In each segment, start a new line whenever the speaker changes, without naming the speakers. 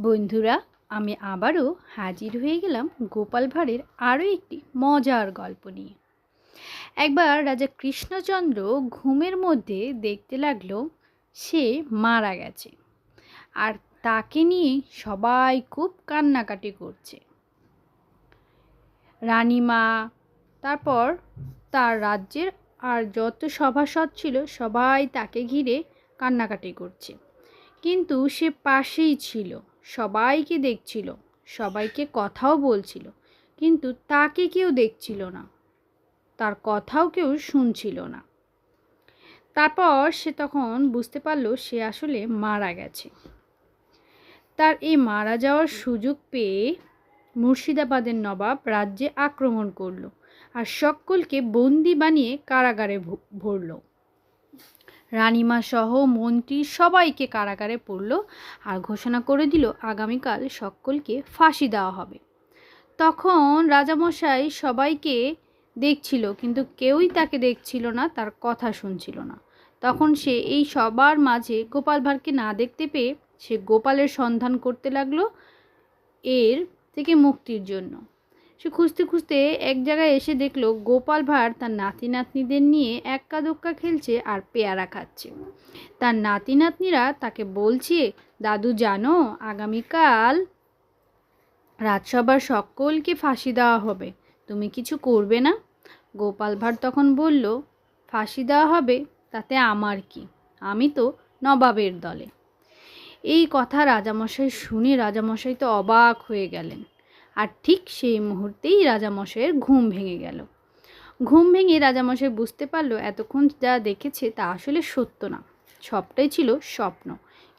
বন্ধুরা, আমি আবারও হাজির হয়ে গেলাম গোপাল ভাঁড়ের আরও একটি মজার গল্প নিয়ে। একবার রাজা কৃষ্ণচন্দ্র ঘুমের মধ্যে দেখতে লাগল, সে মারা গেছে আর তাকে নিয়ে সবাই খুব কান্নাকাটি করছে। রানীমা, তারপর তার রাজ্যের আর যত সভাসদ ছিল, সবাই তাকে ঘিরে কান্নাকাটি করছে। কিন্তু সে পাশেই ছিল। সবাইকে দেখছিল, সবাইকে কথাও বলছিল, কিন্তু তাকে কেউ দেখছিল না। তার কথাও কেউ শুনছিল না। তারপর সে তখন বুঝতে পারল সে আসলে মারা গেছে। তার এই মারা যাওয়ার সুযোগ পেয়ে মুর্শিদাবাদের নবাব রাজ্যে আক্রমণ করল আর সকলকে বন্দি বানিয়ে কারাগারে ভরলো। রানীমা সহ মন্ত্রী সবাইকে কারাগারে পড়ল আর ঘোষণা করে দিল আগামীকাল সকলকে ফাঁসি দেওয়া হবে। তখন রাজামশাই সবাইকে দেখছিল, কিন্তু কেউই তাকে দেখছিল না, তার কথা শুনছিল না। তখন সে এই সবার মাঝে গোপাল ভাঁড়কে না দেখতে পেয়ে সে গোপালের সন্ধান করতে লাগল এর থেকে মুক্তির জন্য। সে খুঁজতে খুঁজতে এক জায়গায় এসে দেখল গোপাল ভাঁড় তার নাতি নাতনিদের নিয়ে এক্কা দোক্কা খেলছে আর পেয়ারা খাচ্ছে। তার নাতি নাতনিরা তাকে বলছে, দাদু, জানো, আগামীকাল রাজসভার সকলকে ফাঁসি দেওয়া হবে, তুমি কিছু করবে না? গোপাল ভাঁড় তখন বলল, ফাঁসি দেওয়া হবে? তাতে আমার কি? আমি তো নবাবের দলে। এই কথা রাজামশাই শুনে রাজামশাই তো অবাক হয়ে গেলেন। আর ঠিক সেই মুহূর্তেই রাজামশাইয়ের ঘুম ভেঙে গেল। ঘুম ভেঙে রাজামশাই বুঝতে পারল এতক্ষণ যা দেখেছে তা আসলে সত্য না। সবটাই ছিল স্বপ্ন।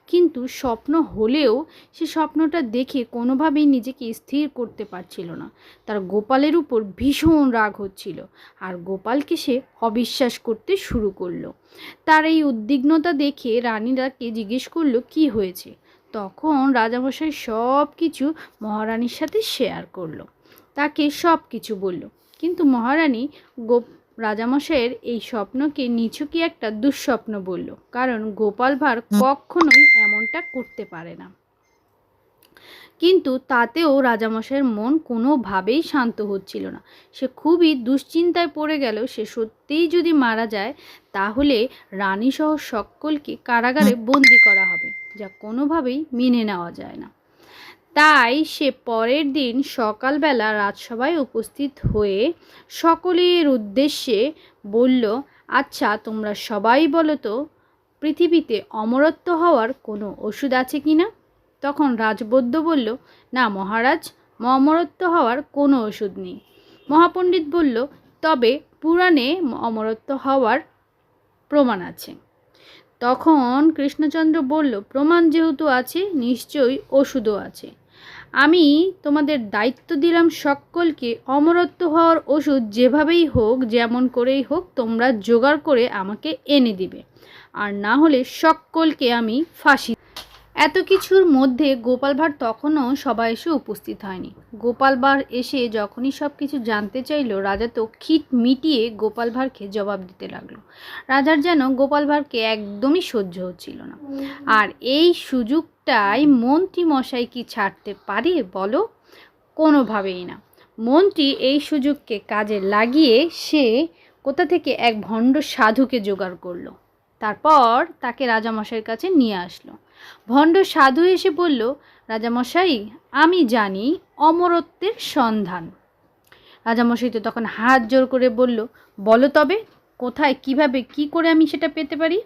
কিন্তু স্বপ্ন হলেও সে স্বপ্নটা দেখে কোনোভাবেই নিজেকে স্থির করতে পারছিল না। তার গোপালের উপর ভীষণ রাগ হচ্ছিল আর গোপালকে সে অবিশ্বাস করতে শুরু করল। তার এই উদ্বিগ্নতা দেখে রানীরাকে জিজ্ঞেস করল, কি হয়েছে? তখন রাজামশাই সব কিছু মহারানীর সাথে শেয়ার করল। তাকে সব কিছু বলল। কিন্তু মহারানী গোপ, রাজামশাইয়ের এই স্বপ্নকে নিচুকি একটা দুঃস্বপ্ন বলল। কারণ গোপাল ভাঁড় কখনোই এমনটা করতে পারে না। কিন্তু তাতেও রাজামশাইয়ের মন কোনোভাবেই শান্ত হচ্ছিল না। সে খুবই দুশ্চিন্তায় পড়ে গেল সে সত্যিই যদি মারা যায় তাহলে রানীসহ সকলকে কারাগারে বন্দি করা হবে যা কোনোভাবেই মেনে নেওয়া যায় না। তাই সে পরের দিন সকালবেলা রাজসভায় উপস্থিত হয়ে সকলের উদ্দেশ্যে বলল আচ্ছা তোমরা সবাই বলো তো পৃথিবীতে অমরত্ব হওয়ার কোনো ওষুধ আছে কি না তখন রাজবৈদ্য বলল, না মহারাজ, অমরত্ব হওয়ার কোনো ওষুধ নেই। মহাপণ্ডিত বলল, তবে পুরাণে অমরত্ব হওয়ার প্রমাণ আছে। তখন কৃষ্ণচন্দ্র বলল, প্রমাণ যেহেতু আছে, নিশ্চয়ই ওষুধও আছে। আমি তোমাদের দায়িত্ব দিলাম সকলকে, অমরত্ব হওয়ার ওষুধ যেভাবেই হোক, যেমন করেই হোক, তোমরা জোগাড় করে আমাকে এনে দিবে। আর না হলে সকলকে আমি ফাঁসি এত কিছুর মধ্যে গোপাল ভাঁড় তখনও সবাই এসে উপস্থিত হয়নি। গোপাল ভাঁড় এসে যখনই সব কিছু জানতে চাইলো, রাজা তো খিট মিটিয়ে গোপাল ভাঁড়কে জবাব দিতে লাগল। রাজার যেন গোপাল ভাঁড়কে একদমই সহ্য হচ্ছিল না। আর এই সুযোগটাই মন্ত্রী মশাই কি ছাড়তে পারে বলো? কোনোভাবেই না। মন্ত্রী এই সুযোগকে কাজে লাগিয়ে সে কোথা থেকে এক ভণ্ড সাধুকে জোগাড় করল। তারপর তাকে রাজামশাইয়ের কাছে নিয়ে আসলো। ভণ্ড সাধু এসে বলল, রাজামশাই, আমি জানি অমরত্বের সন্ধান। রাজামশাই তো তখন হাত জোর করে বলল, বলো তবে, কোথায়, কীভাবে, কি করে আমি সেটা পেতে পারি?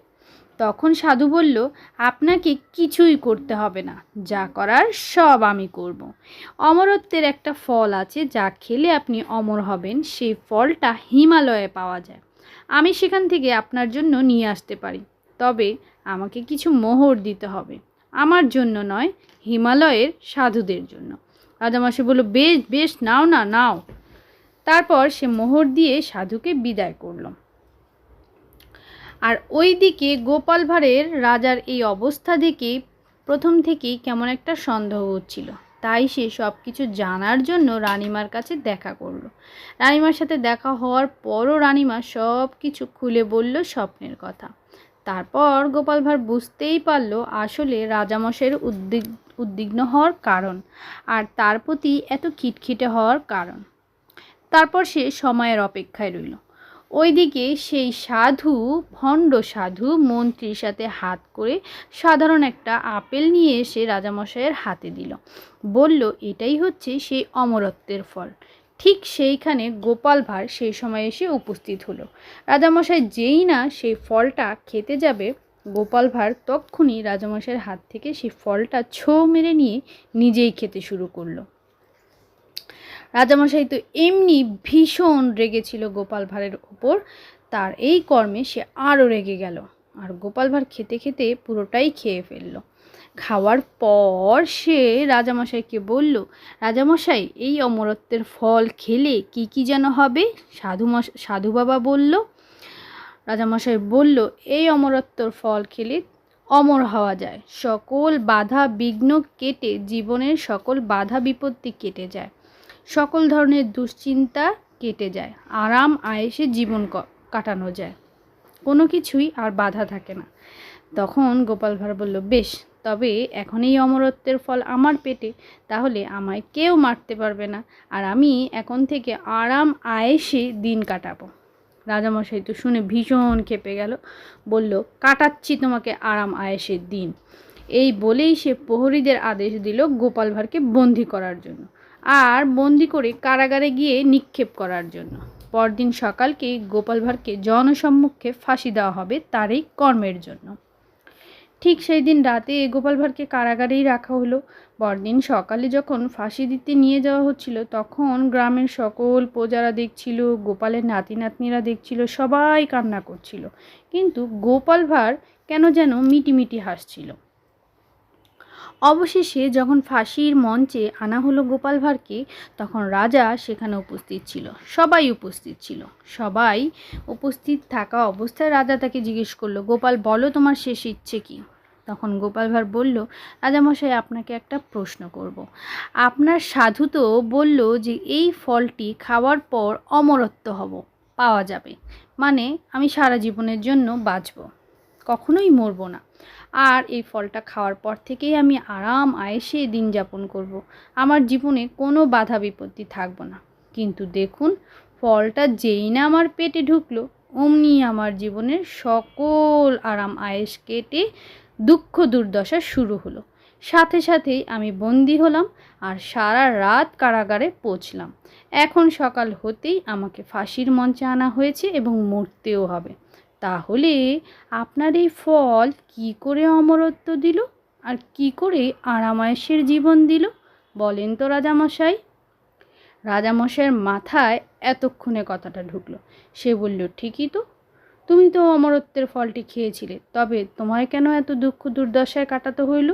তখন সাধু বলল, আপনাকে কিছুই করতে হবে না, যা করার সব আমি করব। অমরত্বের একটা ফল আছে, যা খেলে আপনি অমর হবেন, সেই ফলটা হিমালয়ে পাওয়া যায়। আমি সেখান থেকে আপনার জন্য নিয়ে আসতে পারি। তবে আমাকে কিছু মোহর দিতে হবে। আমার জন্য নয়, হিমালয়ের সাধুদের জন্য। রাজামশাই বলল, বেশ বেশ, নাও না, নাও। তারপর সে মোহর দিয়ে সাধুকে বিদায় করল। আর ওইদিকে গোপাল ভাঁড়ের রাজার এই অবস্থা দেখে প্রথম থেকেই কেমন একটা সন্দেহ হচ্ছিল। তাই সে সব কিছু জানার জন্য রানিমার কাছে দেখা করল। রানিমার সাথে দেখা হওয়ার পরও রানিমা সব কিছু খুলে বলল স্বপ্নের কথা। তারপর গোপাল ভাঁড় বুঝতেই পারল আসলে রাজামশাইয়ের উদ্বিগ, উদ্বিগ্ন হওয়ার কারণ আর তার প্রতি এত খিটখিটে হওয়ার কারণ। তারপর সে সময়ের অপেক্ষায় রইল। ওইদিকে সেই সাধু, ভণ্ড সাধু মন্ত্রীর সাথে হাত করে সাধারণ একটা আপেল নিয়ে এসে রাজামশাইয়ের হাতে দিল। বলল, এটাই হচ্ছে সেই অমরত্বের ফল। ঠিক সেইখানে গোপাল ভাঁড় সেই সময় এসে উপস্থিত হলো। রাজামশাই যেই না সেই ফলটা খেতে যাবে, গোপাল ভাঁড় তক্ষুনি রাজামশাইয়ের হাত থেকে সেই ফলটা ছো মেরে নিয়ে নিজেই খেতে শুরু করল। রাজামশাই তো এমনি ভীষণ রেগেছিল গোপাল ভাঁড়ের ওপর, তার এই কর্মে সে আরও রেগে গেল। আর গোপাল ভাঁড় খেতে খেতে পুরোটাই খেয়ে ফেলল। খাওয়ার পর সে রাজামশাইকে বলল, রাজামশাই, এই অমরত্বের ফল খেলে কি কি যেন হবে? সাধু সাধু বাবা বলল। রাজামশাই বলল, এই অমরত্বর ফল খেলে অমর হওয়া যায়। সকল বাধা বিঘ্ন কেটে জীবনের সকল বাধা বিপত্তি কেটে যায়। সকল ধরনের দুশ্চিন্তা কেটে যায়। আরাম, আয়েসে জীবন কাটানো যায়। কোনো কিছুই আর বাধা থাকে না। তখন গোপাল ভাঁড় বলল, বেশ তবে এখন এই অমরত্বের ফল আমার পেটে, তাহলে আমায় কেউ মারতে পারবে না। আর আমি এখন থেকে আরাম আয়েসে দিন কাটাবো। রাজামশাই তো শুনে ভীষণ খেপে গেল। বলল, কাটাচ্ছি তোমাকে আরাম আয়েসের দিন। এই বলেই সে প্রহরীদের আদেশ দিল গোপাল ভাঁড়কে বন্দি করার জন্য, আর বন্দি করে কারাগারে গিয়ে নিক্ষেপ করার জন্য। পরদিন সকালকেই গোপাল ভাঁড়কে জনসম্মুখে ফাঁসি দেওয়া হবে তার এই কর্মের জন্য। ঠিক সেই দিন রাতে গোপাল ভাঁড়কে কারাগারেই রাখা হলো। পরদিন সকালে যখন ফাঁসি দিতে নিয়ে যাওয়া হচ্ছিল, তখন গ্রামের সকল প্রজারা দেখছিল, গোপালের নাতি নাতনিরা দেখছিল, সবাই কান্না করছিল। কিন্তু গোপাল ভাঁড় কেন যেন মিটিমিটি হাসছিল। অবশেষে যখন ফাঁসির মঞ্চে আনা হলো গোপাল ভাঁড়কে, তখন রাজা সেখানে উপস্থিত ছিল। সবাই উপস্থিত ছিল। সবাই উপস্থিত থাকা অবস্থায় রাজা তাকে জিজ্ঞেস করল, গোপাল, বলো তোমার শেষ ইচ্ছে কি? তখন গোপাল ভাঁড় বলল, রাজামশাই, আপনাকে একটা প্রশ্ন করব। আপনার সাধু তো বলল যে, এই ফলটি খাওয়ার পর অমরত্ব হব, পাওয়া যাবে মানে আমি সারা জীবনের জন্য বাঁচব, কখনোই মরবো না আর এই ফলটা খাওয়ার পর থেকেই আমি আরাম আয়েসে দিন যাপন করব। আমার জীবনে কোনো বাধা বিপত্তি থাকব না কিন্তু দেখুন, ফলটা যেই না আমার পেটে ঢুকলো, অমনি আমার জীবনের সকল আরাম আয়েস কেটে দুঃখ দুর্দশা শুরু হলো। সাথে সাথেই আমি বন্দি হলাম আর সারা রাত কারাগারে পৌঁছলাম। এখন সকাল হতেই আমাকে ফাঁসির মঞ্চে আনা হয়েছে এবং মরতেও হবে। তাহলে আপনার এই ফল কি করে অমরত্ব দিল? আর কি করে আরামায়েশের জীবন দিল? বলেন তো রাজামশাই। রাজামশাইয়ের মাথায় এতক্ষণে কথাটা ঢুকলো। সে বলল, ঠিকই তো। তুমি তো অমরত্বের ফলটি খেয়েছিলে, তবে তোমায় কেন এত দুঃখ দুর্দশায় কাটাতে হইল?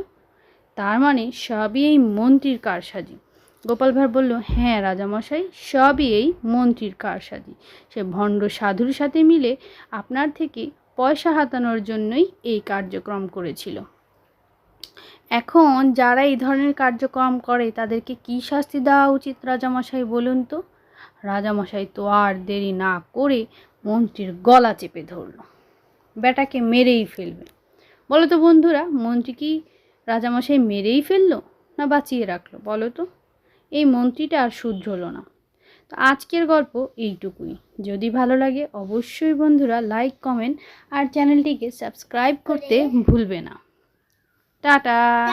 তার মানে সবই এই মন্ত্রীর কারসাজি। গোপাল ভাঁড় বলল হ্যাঁ রাজামশাই, সবই এই মন্ত্রীর কারসাজি। সে ভণ্ড সাধুর সাথে মিলে আপনার থেকে পয়সা হাতানোর জন্যই এই কার্যক্রম করেছিল। এখন যারা এই ধরনের কার্যক্রম করে, তাদেরকে কী শাস্তি দেওয়া উচিত রাজামশাই বলুন তো? রাজামশাই তো আর দেরি না করে মন্ত্রীর গলা চেপে ধরল। বেটাকে মেরেই ফেলবে। বলো তো বন্ধুরা, মন্ত্রী কি রাজামশাই মেরেই ফেলল না বাঁচিয়ে রাখল? বলো তো। এই মন্ত্রীটা আর শুদ্ধ শুধরলো না। তো আজকের গল্প এইটুকুই। যদি ভালো লাগে অবশ্যই বন্ধুরা লাইক, কমেন্ট আর চ্যানেলটিকে সাবস্ক্রাইব করতে ভুলবে না। টাটা।